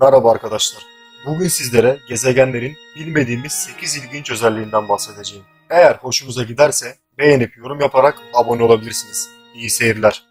Merhaba arkadaşlar. Bugün sizlere gezegenlerin bilmediğimiz 8 ilginç özelliğinden bahsedeceğim. Eğer hoşunuza giderse beğenip yorum yaparak abone olabilirsiniz. İyi seyirler.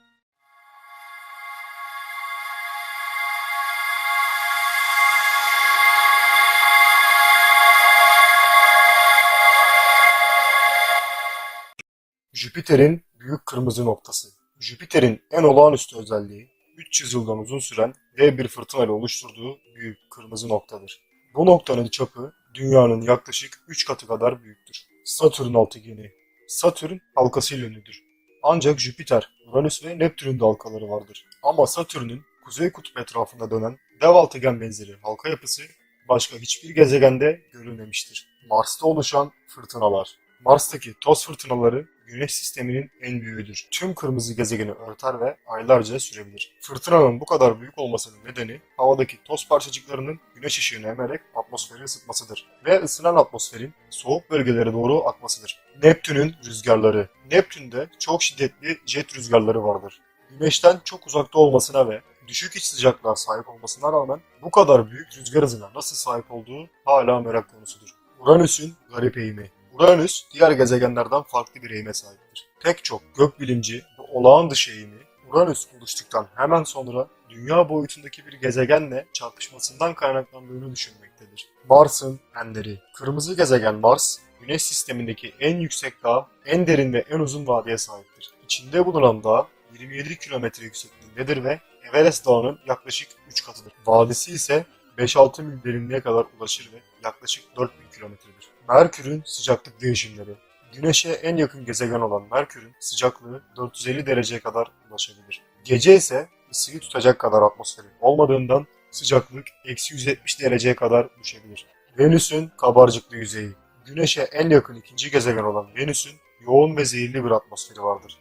Jüpiter'in büyük kırmızı noktası. Jüpiter'in en olağanüstü özelliği 300 yıldan uzun süren dev bir fırtına ile oluşturduğu büyük kırmızı noktadır. Bu noktanın çapı dünyanın yaklaşık 3 katı kadar büyüktür. Satürn altıgeni. Satürn halkasıyla ünlüdür. Ancak Jüpiter, Uranüs ve Neptün'ün de halkaları vardır. Ama Satürn'ün kuzey kutup etrafında dönen dev altıgen benzeri halka yapısı başka hiçbir gezegende görülmemiştir. Mars'ta oluşan fırtınalar. Mars'taki toz fırtınaları Güneş sisteminin en büyüğüdür. Tüm kırmızı gezegeni örter ve aylarca sürebilir. Fırtınanın bu kadar büyük olmasının nedeni havadaki toz parçacıklarının güneş ışığını emerek atmosferi ısıtmasıdır ve ısınan atmosferin soğuk bölgelere doğru akmasıdır. Neptün'ün rüzgarları. Neptün'de çok şiddetli jet rüzgarları vardır. Güneşten çok uzakta olmasına ve düşük iç sıcaklığa sahip olmasına rağmen bu kadar büyük rüzgar hızına nasıl sahip olduğu hala merak konusudur. Uranüs'ün garip eğimi. Uranüs diğer gezegenlerden farklı bir eğime sahiptir. Pek çok gökbilimci bu olağan dışı eğimi Uranüs oluştuktan hemen sonra dünya boyutundaki bir gezegenle çarpışmasından kaynaklandığını düşünmektedir. Mars'ın enleri. Kırmızı gezegen Mars, Güneş sistemindeki en yüksek dağ, en derin ve en uzun vadiye sahiptir. İçinde bulunan dağ 27 kilometre yüksekliğindedir ve Everest Dağı'nın yaklaşık 3 katıdır. Vadisi ise 5-6 mil derinliğe kadar ulaşır ve yaklaşık 4000 kilometredir. Merkür'ün sıcaklık değişimleri. Güneş'e en yakın gezegen olan Merkür'ün sıcaklığı 450 dereceye kadar ulaşabilir. Gece ise ısıyı tutacak kadar atmosferi olmadığından sıcaklık eksi 170 dereceye kadar düşebilir. Venüs'ün kabarcıklı yüzeyi. Güneş'e en yakın ikinci gezegen olan Venüs'ün yoğun ve zehirli bir atmosferi vardır.